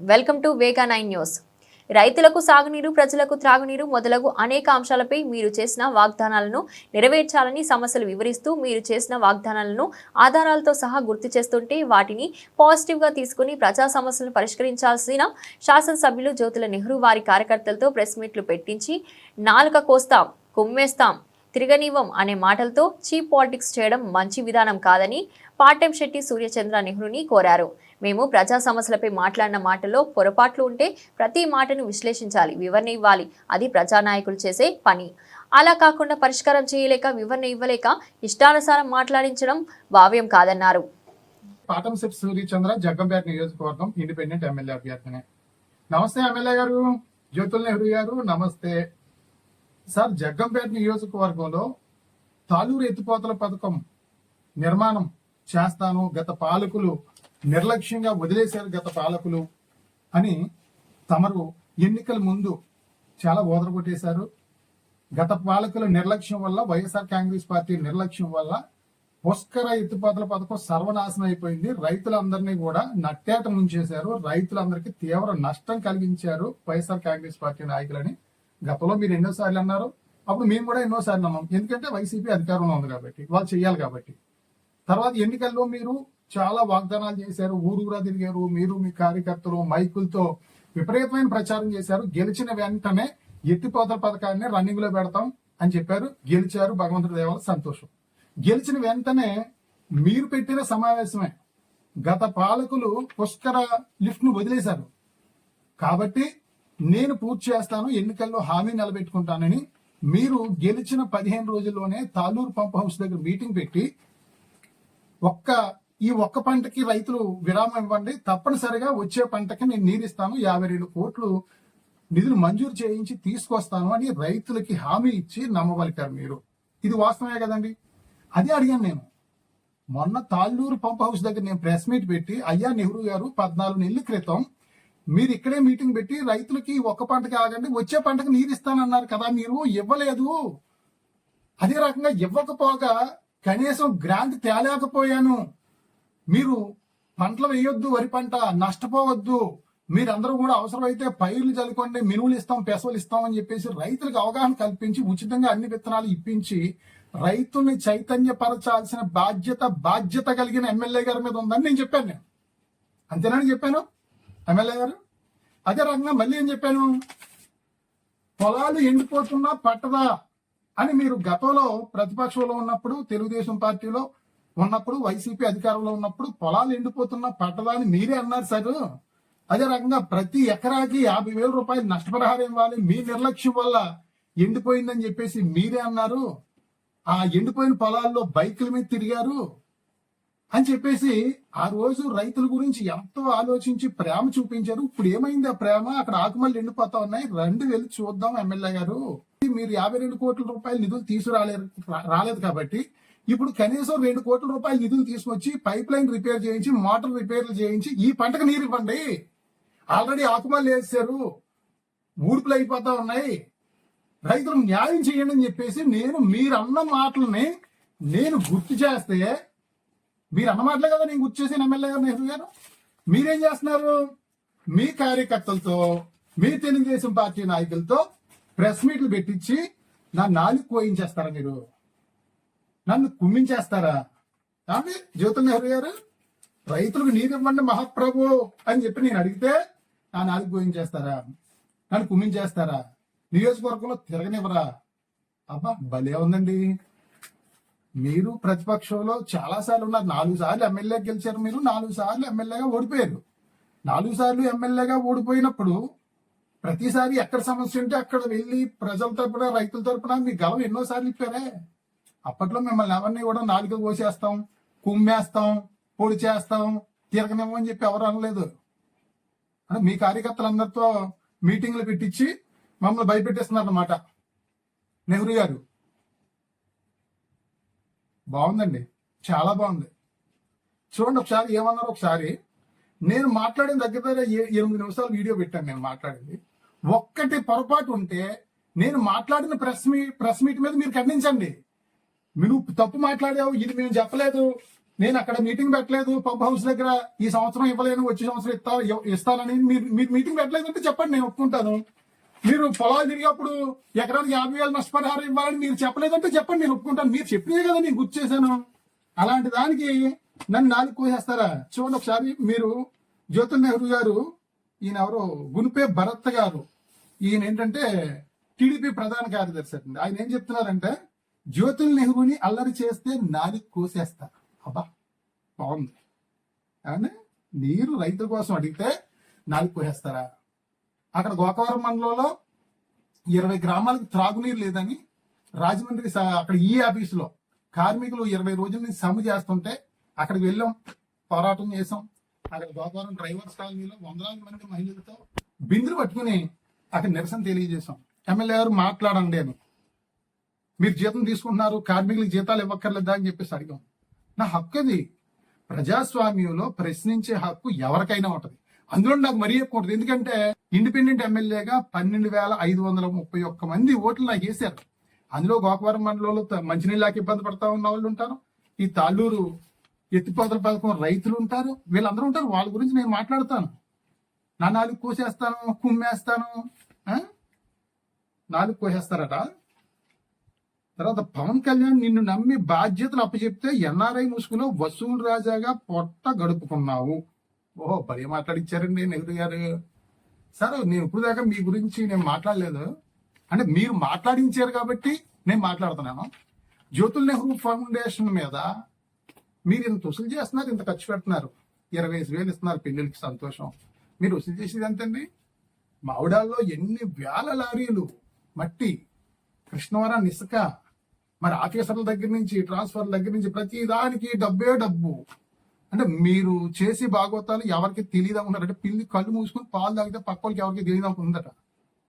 Welcome to Vega nine news. రైతులకు సాగునీరు ప్రజలకు త్రాగునీరు మొదలగు అనేక అంశాలపై మీరు చేసిన వాగ్దానాలను నెరవేర్చాలని సమస్యలు వివరిస్తూ మీరు చేసిన వాగ్దానాలను ఆధారాలతో సహా గుర్తు చేస్తుంటే వాటిని పాజిటివ్గా తీసుకుని ప్రజా సమస్యలను పరిష్కరించాల్సిన శాసనసభ్యులు జ్యోతుల నెహ్రూ వారి కార్యకర్తలతో ప్రెస్ మీట్లు పెట్టించి నాలుక కోస్తాం కుమ్మేస్తాం తిరగనివ్వం అనే మాటలతో చీప్ పాలిటిక్స్ చేయడం మంచి విధానం కాదని పాటెం శెట్టి సూర్యచంద్ర నెహ్రూని కోరారు. మేము ప్రజా సమస్యలపై మాట్లాడిన మాటల్లో పొరపాట్లు ఉంటే ప్రతి మాటను విశ్లేషించాలి వివరణ ఇవ్వాలి. అది ప్రజానాయకులు చేసే పని. అలా కాకుండా పరిష్కారం చేయలేక వివరణ ఇవ్వలేక ఇష్టానుసారం మాట్లాడించడం భావ్యం కాదన్నారు. సూర్యచంద్ర జగ్గంపేట నియోజకవర్గం ఇండిపెండెంట్ ఎమ్మెల్యే నమస్తే ఎమ్మెల్యే గారు. జ్యోతుల్ నెహ్రూ గారు నమస్తే. సార్ జగ్గంపేట నియోజకవర్గంలో తాలూరు ఎత్తిపోతల పథకం నిర్మాణం చేస్తాను. గత పాలకులు నిర్లక్ష్యంగా వదిలేశారు గత పాలకులు అని తమరు ఎన్నికల ముందు చాలా ఓదరగొట్టేశారు గత పాలకుల నిర్లక్ష్యం వల్ల వైఎస్ఆర్ కాంగ్రెస్ పార్టీ నిర్లక్ష్యం వల్ల పుష్కర ఎత్తిపోతల పథకం సర్వనాశనం అయిపోయింది. రైతులందరినీ కూడా నట్టేట ముంచేశారు. రైతులందరికీ తీవ్ర నష్టం కలిగించారు వైఎస్ఆర్ కాంగ్రెస్ పార్టీ నాయకులని. గతంలో మీరు ఎన్నోసార్లు అన్నారు. అప్పుడు మేము కూడా ఎన్నోసార్లు అన్నాం. ఎందుకంటే వైసీపీ అధికారంలో ఉంది కాబట్టి వాళ్ళు చేయాలి కాబట్టి. తర్వాత ఎన్నికల్లో మీరు చాలా వాగ్దానాలు చేశారు. ఊరూరా తిరిగారు. మీరు మీ కార్యకర్తలు మైకులతో విపరీతమైన ప్రచారం చేశారు. గెలిచిన వెంటనే ఎత్తిపోతల పథకాన్ని రన్నింగ్లో పెడతాం అని చెప్పారు. గెలిచారు భగవంతుడి దేవాల సంతోషం. గెలిచిన వెంటనే మీరు పెట్టిన సమావేశమే. గత పాలకులు పుష్కర లిఫ్ట్ను వదిలేశారు. కాబట్టి నేను పూర్తి చేస్తాను ఎన్నికల్లో హామీ నిలబెట్టుకుంటానని మీరు గెలిచిన పదిహేను రోజుల్లోనే తాలూరు పంప్ హౌస్ దగ్గర మీటింగ్ పెట్టి ఒక్క ఈ ఒక్క పంటకి రైతులు విరామం ఇవ్వండి. తప్పనిసరిగా వచ్చే పంటకి నేను నీరిస్తాను యాభై రెండు కోట్లు నిధులు మంజూరు చేయించి తీసుకొస్తాను అని రైతులకి హామీ ఇచ్చి నమ్మవలికారు మీరు. ఇది వాస్తవమే కదండి? అదే అడిగాను నేను. మొన్న తాళ్ళూరు పంప్ హౌస్ దగ్గర నేను ప్రెస్ మీట్ పెట్టి అయ్యా నెహ్రూ గారు పద్నాలుగు నెలల క్రితం మీరు ఇక్కడే మీటింగ్ పెట్టి రైతులకి ఒక్క పంటకి ఆగండి వచ్చే పంటకి నీరు ఇస్తానన్నారు కదా మీరు ఇవ్వలేదు. అదే రకంగా ఇవ్వకపోగా కనీసం గ్రాంట్ తేలేకపోయాను. మీరు పంటలు వేయొద్దు వరి పంట నష్టపోవద్దు. మీరందరూ కూడా అవసరమైతే పైర్లు చల్లుకోండి మినువులు ఇస్తాం పెసవలు ఇస్తాం అని చెప్పేసి రైతులకు అవగాహన కల్పించి ఉచితంగా అన్ని విత్తనాలు ఇప్పించి రైతుల్ని చైతన్యపరచాల్సిన బాధ్యత బాధ్యత కలిగిన ఎమ్మెల్యే గారి మీద ఉందని నేను చెప్పాను నేను. అంతేనని చెప్పాను? ఎమ్మెల్యే గారు? అదే రకంగా మళ్ళీ ఏం చెప్పాను? పొలాలు ఎండిపోతున్నా పట్టదా అని మీరు గతంలో ప్రతిపక్షంలో ఉన్నప్పుడు తెలుగుదేశం పార్టీలో ఉన్నప్పుడు వైసీపీ అధికారంలో ఉన్నప్పుడు పొలాలు ఎండిపోతున్నా పట్టదా అని మీరే అన్నారు సార్. అదే రకంగా ప్రతి ఎకరాకి యాభై వేల రూపాయలు నష్టపరిహారం ఇవ్వాలి. మీ నిర్లక్ష్యం వల్ల ఎండిపోయిందని చెప్పేసి మీరే అన్నారు. ఆ ఎండిపోయిన పొలాల్లో బైకుల మీద తిరిగారు. అని చెప్పేసి ఆ రోజు రైతుల గురించి ఎంతో ఆలోచించి ప్రేమ చూపించారు. ఇప్పుడు ఏమైంది ఆ ప్రేమ? అక్కడ ఆకుమల్లి ఎండిపోతా ఉన్నాయి. రెండు వెళ్ళి చూద్దాం ఎమ్మెల్యే గారు. మీరు యాభై రెండు కోట్ల రూపాయల నిధులు తీసుకురాలేరు రాలేదు కాబట్టి ఇప్పుడు కనీసం రెండు కోట్ల రూపాయల నిధులు తీసుకొచ్చి పైప్ లైన్ రిపేర్ చేయించి మోటార్ రిపేర్లు చేయించి ఈ పంటకు నీరు ఇవ్వండి. ఆల్రెడీ ఆకుమల్లి వేసారు ఊడుపులు అయిపోతా ఉన్నాయి. రైతులు న్యాయం చేయండి అని చెప్పేసి నేను మీరు అన్న మాటల్ని నేను గుర్తు చేస్తే మీరు అన్నమాటలే కదా నేను గుర్తు చేసిన ఎమ్మెల్యే గారు నెహ్రూ గారు? మీరేం చేస్తున్నారు? మీ కార్యకర్తలతో మీ తెలుగుదేశం పార్టీ నాయకులతో ప్రెస్ మీట్లు పెట్టించి నా నాలుగు కోయించేస్తారా మీరు? నన్ను కుమ్మించేస్తారా? కానీ జ్యోతుల్ నెహ్రూ గారు రైతులకు నీరు ఇవ్వండి మహాప్రభు అని చెప్పి నేను అడిగితే నా నాలుగు కోయించేస్తారా? నన్ను కుమ్మించేస్తారా? నియోజకవర్గంలో తిరగనివ్వరా? అబ్బా భలే ఉందండి. మీరు ప్రతిపక్షంలో చాలా సార్లు ఉన్నారు. నాలుగు సార్లు ఎమ్మెల్యే గెలిచారు మీరు నాలుగు సార్లు ఎమ్మెల్యేగా ఓడిపోయారు. నాలుగు సార్లు ఎమ్మెల్యేగా ఓడిపోయినప్పుడు ప్రతిసారి ఎక్కడ సమస్య ఉంటే అక్కడ వెళ్ళి ప్రజల తరపున రైతుల తరపున మీ గలం ఎన్నోసార్లు ఇప్పారే అప్పట్లో మిమ్మల్ని ఎవరిని కూడా నాలుగు కోసేస్తాం కుమ్మేస్తాం పొడి చేస్తాం తిరగనివ్వమని చెప్పి ఎవరు అనలేదు. అంటే మీ కార్యకర్తలందరితో మీటింగ్లు పెట్టించి మమ్మల్ని భయపెట్టేస్తున్నారు అన్నమాట నెహ్రూ గారు. బాగుందండి. చాలా బాగుంది. చూడండి ఒకసారి ఏమన్నారు ఒకసారి. నేను మాట్లాడిన దగ్గర దగ్గర ఏ- ఎనిమిది నిమిషాలు వీడియో పెట్టాను నేను మాట్లాడింది. ఒక్కటి పొరపాటు ఉంటే నేను మాట్లాడిన ప్రెస్ మీ ప్రెస్ మీట్ మీద మీరు ఖండించండి. మీరు తప్పు మాట్లాడావు ఇది మేము చెప్పలేదు. నేను అక్కడ మీటింగ్ పెట్టలేదు పంప్ హౌస్ దగ్గర ఈ సంవత్సరం ఇవ్వలేను వచ్చే సంవత్సరం ఇస్తా ఇస్తానని మీరు మీరు మీటింగ్ పెట్టలేదు అంటే చెప్పండి నేను ఒప్పుకుంటాను. మీరు పొలాలు తిరిగినప్పుడు ఎకరానికి యాభై వేలు నష్టపరిహారం ఇవ్వాలని మీరు చెప్పలేదంటే చెప్పండి నేను ఒప్పుకుంటాను. మీరు చెప్పినే కదా నేను గుర్తు చేశాను. అలాంటి దానికి నన్ను నాలుగు కోసేస్తారా? చూడండి ఒకసారి మీరు జ్యోతుల్ నెహ్రూ గారు ఈయన ఎవరు గునిపే భరత్ గారు. ఈయన ఏంటంటే టీడీపీ ప్రధాన కార్యదర్శి అండి. ఆయన ఏం చెప్తున్నారంటే జ్యోతుల్ నెహ్రూని అల్లరి చేస్తే నాలుగు కోసేస్తా. అబ్బా బాగుంది. కానీ మీరు రైతుల కోసం అడిగితే నాలుగు కోసేస్తారా? అక్కడ గోకవరం మండలంలో ఇరవై గ్రామాలకు త్రాగునీరు లేదని రాజమండ్రి స- అక్కడ ఈ ఆఫీసులో కార్మికులు ఇరవై రోజుల నుంచి సమ్మె చేస్తుంటే అక్కడికి వెళ్ళాం పోరాటం చేసాం అక్కడ గోకవరం డ్రైవర్స్ కాలనీలో వందలాది మంది మహిళలతో బిందులు పట్టుకుని అక్కడ నిరసన తెలియజేశాం. ఎమ్మెల్యే గారు మాట్లాడండి అని. మీరు జీతం తీసుకుంటున్నారు కార్మికులకు జీతాలు ఇవ్వక్కర్లేదా అని చెప్పేసి అడిగాం. నా హక్కు అది ప్రజాస్వామ్యంలో ప్రశ్నించే హక్కు ఎవరికైనా ఉంటుంది. అందులో నాకు మరీ ఎక్కువ ఎందుకంటే ఇండిపెండెంట్ ఎమ్మెల్యేగా పన్నెండు వేల ఐదు వందల ముప్పై ఒక్క మంది ఓట్లు నాకు వేశారు. అందులో గోకవరం మండలంలో మంచినీళ్ళకి ఇబ్బంది పడతా ఉన్న వాళ్ళు ఉంటారు. ఈ తాళ్ళూరు ఎత్తిపోతల పథకం రైతులు ఉంటారు. వీళ్ళందరూ ఉంటారు. వాళ్ళ గురించి నేను మాట్లాడతాను. నా నాలుగు కోసేస్తాను కుమ్మేస్తాను నాలుగు కోసేస్తారట. తర్వాత పవన్ కళ్యాణ్ నిన్ను నమ్మి బాధ్యతలు అప్పచెప్తే ఎన్ఆర్ఐ ముసుగులో వసూలు రాజాగా పొట్ట గడుపుకున్నావు. ఓహో పరి మాట్లాడిచ్చారండి నెహ్రూ గారు. సార్ నేను ఇప్పుడు దాకా మీ గురించి నేను మాట్లాడలేదు. అంటే మీరు మాట్లాడించారు కాబట్టి నేను మాట్లాడుతున్నాను. జ్యోతుల్ నెహ్రూ ఫౌండేషన్ మీద మీరు ఇంత వసూలు చేస్తున్నారు ఇంత ఖర్చు పెడుతున్నారు. ఇరవై ఐదు వేలు ఇస్తున్నారు పెళ్ళికి సంతోషం. మీరు వసూలు చేసేది ఎంతండి? మావిడాల్లో ఎన్ని వేల లారీలు. మట్టి కృష్ణవరం ఇసుక. మరి ఆఫీసర్ల దగ్గర నుంచి ట్రాన్స్ఫర్ దగ్గర నుంచి ప్రతి దానికి డబ్బే డబ్బు. అంటే మీరు చేసి భాగవతాలు ఎవరికి తెలియదా ఉన్నారంటే అంటే పిల్లి కళ్ళు మూసుకుని పాలు తాగితే పక్క వాళ్ళకి ఎవరికి తెలియదు ఉందట